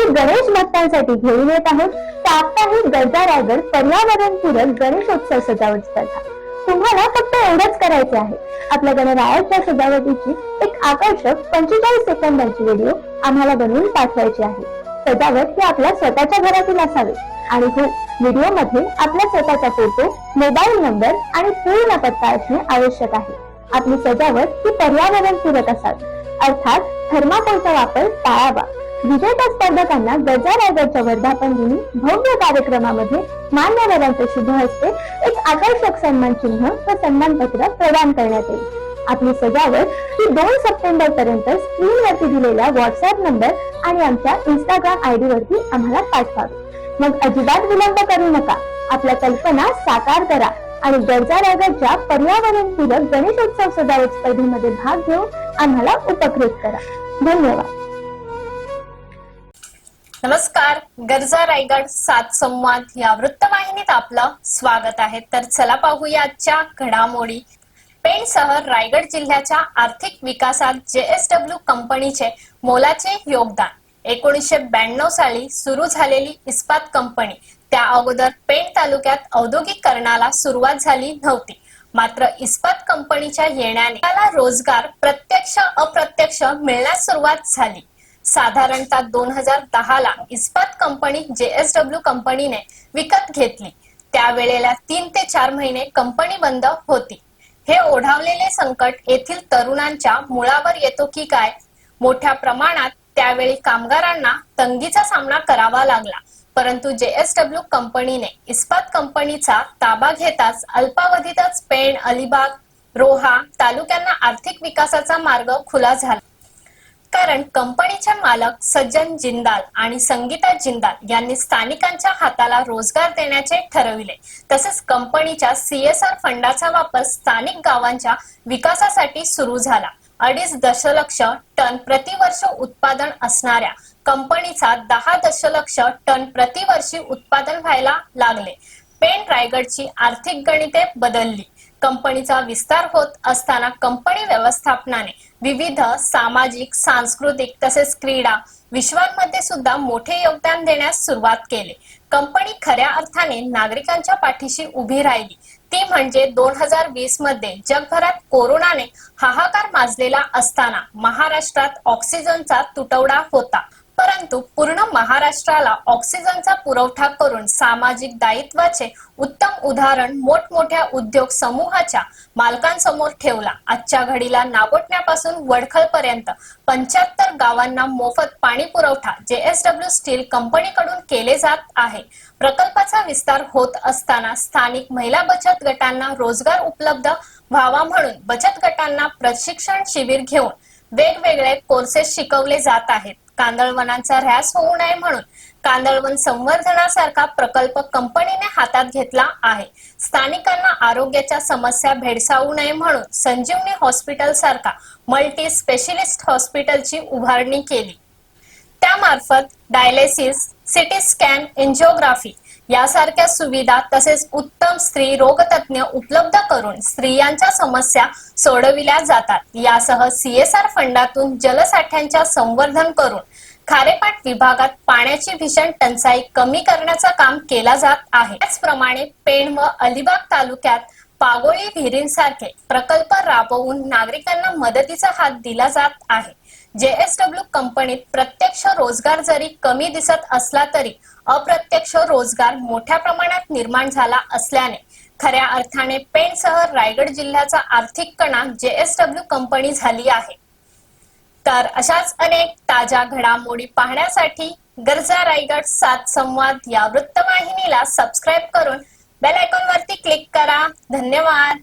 श्री गणेश भक्तांसाठी घेऊन येत आहोत. साप्ताहिक गरजा रायगड पर्यावरणपूरक गणेशोत्सव सजावट स्पर्धा. तुम्हाला फक्त एवढंच करायचे आहे. आपल्या गणरायाच्या सजावटीची एक आकर्षक पंचेचाळीस सेकंदाची व्हिडिओ आम्हाला बनवून पाठवायची आहे. सजावट ही आपल्या स्वतःच्या घरातील असावे. आणि हो व्हिडिओमध्ये आपला स्वतःचा फोटो मोबाईल नंबर आणि पूर्ण पत्ता असणे आवश्यक आहे. आपली सजावट ही पर्यावरणपूरक असावी. अर्थात थर्माकोलचा वापर टाळावा. विजेत्या स्पर्धकांना गजा रायगडच्या वर्धापन दिनी भव्य कार्यक्रमामध्ये मान्यवरांच्या शुभ हस्ते एक आकर्षक सन्मान चिन्ह व सन्मानपत्र प्रदान करण्यात येईल. आपली सजावट ही दोन सप्टेंबर पर्यंत स्क्रीनवरती दिलेल्या व्हॉट्सअप नंबर आणि आमच्या इंस्टाग्राम आयडी वरती आम्हाला पाठवावी. मग अजिबात विलंब करू नका. आपल्या कल्पना साकार करा आणि गरजा रायगडच्या पर्यावरणपूरक गणेशोत्सव सजावट स्पर्धेमध्ये भाग घेऊन आम्हाला उपकृत करा. धन्यवाद. नमस्कार गरजा रायगड सात संवाद या वृत्तवाहिनीत आपलं स्वागत आहे. तर चला पाहूया आजच्या घडामोडी. पेणसह रायगड जिल्ह्याच्या आर्थिक विकासात जेएसडब्ल्यू कंपनीचे मोलाचे योगदान. एकोणीसशे ब्याण्णव साली सुरू झालेली इस्पात कंपनी. त्या अगोदर पेण तालुक्यात औद्योगिकरणाला सुरुवात झाली नव्हती. मात्र इस्पात कंपनीच्या येण्याने त्याला रोजगार प्रत्यक्ष अप्रत्यक्ष मिळण्यास सुरुवात झाली. साधारणतः दोन हजार दहा ला इस्पात कंपनी जेएसडब्ल्यू कंपनीने विकत घेतली. त्यावेळेला तीन ते चार महिने कंपनी बंद होती. हे ओढावलेले संकट येथील तरुणांच्या मुळावर येतो की काय? मोठ्या प्रमाणात त्यावेळी कामगारांना तंगीचा सामना करावा लागला. परंतु जेएसडब्ल्यू कंपनीने इस्पात कंपनीचा ताबा घेताच अल्पावधीतच पेण अलिबाग रोहा तालुक्यांना आर्थिक विकासाचा मार्ग खुला झाला. कारण कंपनीचे मालक सज्जन जिंदाल आणि संगीता जिंदाल यांनी स्थानिकांच्या हाताला रोजगार देण्याचे ठरविले. तसेच कंपनीच्या सीएसआर फंडाचा वापर स्थानिक गावांच्या विकासासाठी सुरू झाला. अडीच दशलक्ष टन प्रतिवर्ष उत्पादन असणाऱ्या कंपनीचा दहा दशलक्ष टन प्रतिवर्षी उत्पादन व्हायला लागले. पेन रायगडची आर्थिक गणिते बदलली. कंपनीचा विस्तार होत असताना कंपनी व्यवस्थापनाने विविध सामाजिक सांस्कृतिक तसेच क्रीडा विश्वांमध्ये सुद्धा मोठे योगदान देण्यास सुरुवात केली. कंपनी खऱ्या अर्थाने नागरिकांच्या पाठीशी उभी राहिली. ती म्हणजे दोन हजार वीसमध्ये जगभरात कोरोनाने हाहाकार माजलेला असताना महाराष्ट्रात ऑक्सिजनचा तुटवडा होता. परंतु पूर्ण महाराष्ट्राला ऑक्सिजनचा पुरवठा करून सामाजिक दायित्वाचे उत्तम उदाहरण मोठमोठ्या उद्योग समूहाच्या मालकांसमोर ठेवला. आजच्या घडीला नागोटण्यापासून वडखलपर्यंत पंच्याहत्तर गावांना मोफत पाणी पुरवठा जेएसडब्ल्यू स्टील कंपनीकडून केले जात आहे. प्रकल्पाचा विस्तार होत असताना स्थानिक महिला बचत गटांना रोजगार उपलब्ध व्हावा म्हणून बचत गटांना प्रशिक्षण शिबिर घेऊन वेगवेगळे कोर्सेस शिकवले जात आहेत. कांदळवनांचा ऱ्हास होऊ नये म्हणून कांदळवन संवर्धनासारखा प्रकल्प कंपनीने हातात घेतला आहे. स्थानिकांना आरोग्याच्या समस्या भेडसावू नये म्हणून संजीवनी हॉस्पिटल सारखा मल्टी स्पेशलिस्ट हॉस्पिटलची उभारणी केली. त्यामार्फत डायलेसिस सिटी स्कॅन एन्जिओग्राफी यासारख्या सुविधा तसेच उत्तम स्त्री रोगतज्ञ उपलब्ध करून स्त्रियांच्या समस्या सोडविल्या जातात. यासह सीएसआर फंडातून जलसाठ्यांच्या संवर्धन करून खारेपाट विभागात पाण्याची भीषण टंचाई कमी करण्याचं काम केला जात आहे. त्याचप्रमाणे पेण व अलिबाग तालुक्यात पागोळी विहिरींसारखे प्रकल्प राबवून नागरिकांना मदतीचा हात दिला जात आहे. जेएसडब्ल्यू कंपनीत प्रत्यक्ष रोजगार जरी कमी दिसत असला तरी अप्रत्यक्ष रोजगार मोठ्या प्रमाणात निर्माण झाला असल्याने खऱ्या अर्थाने पेणसह रायगड जिल्ह्याचा आर्थिक कणा जेएसडब्ल्यू कंपनी झाली आहे. तर अशाच अनेक ताज्या घडामोडी पाहण्यासाठी गरजा रायगड सात संवाद या वृत्तवाहिनीला सबस्क्राईब करून बेल आयकॉन वरती क्लिक करा. धन्यवाद.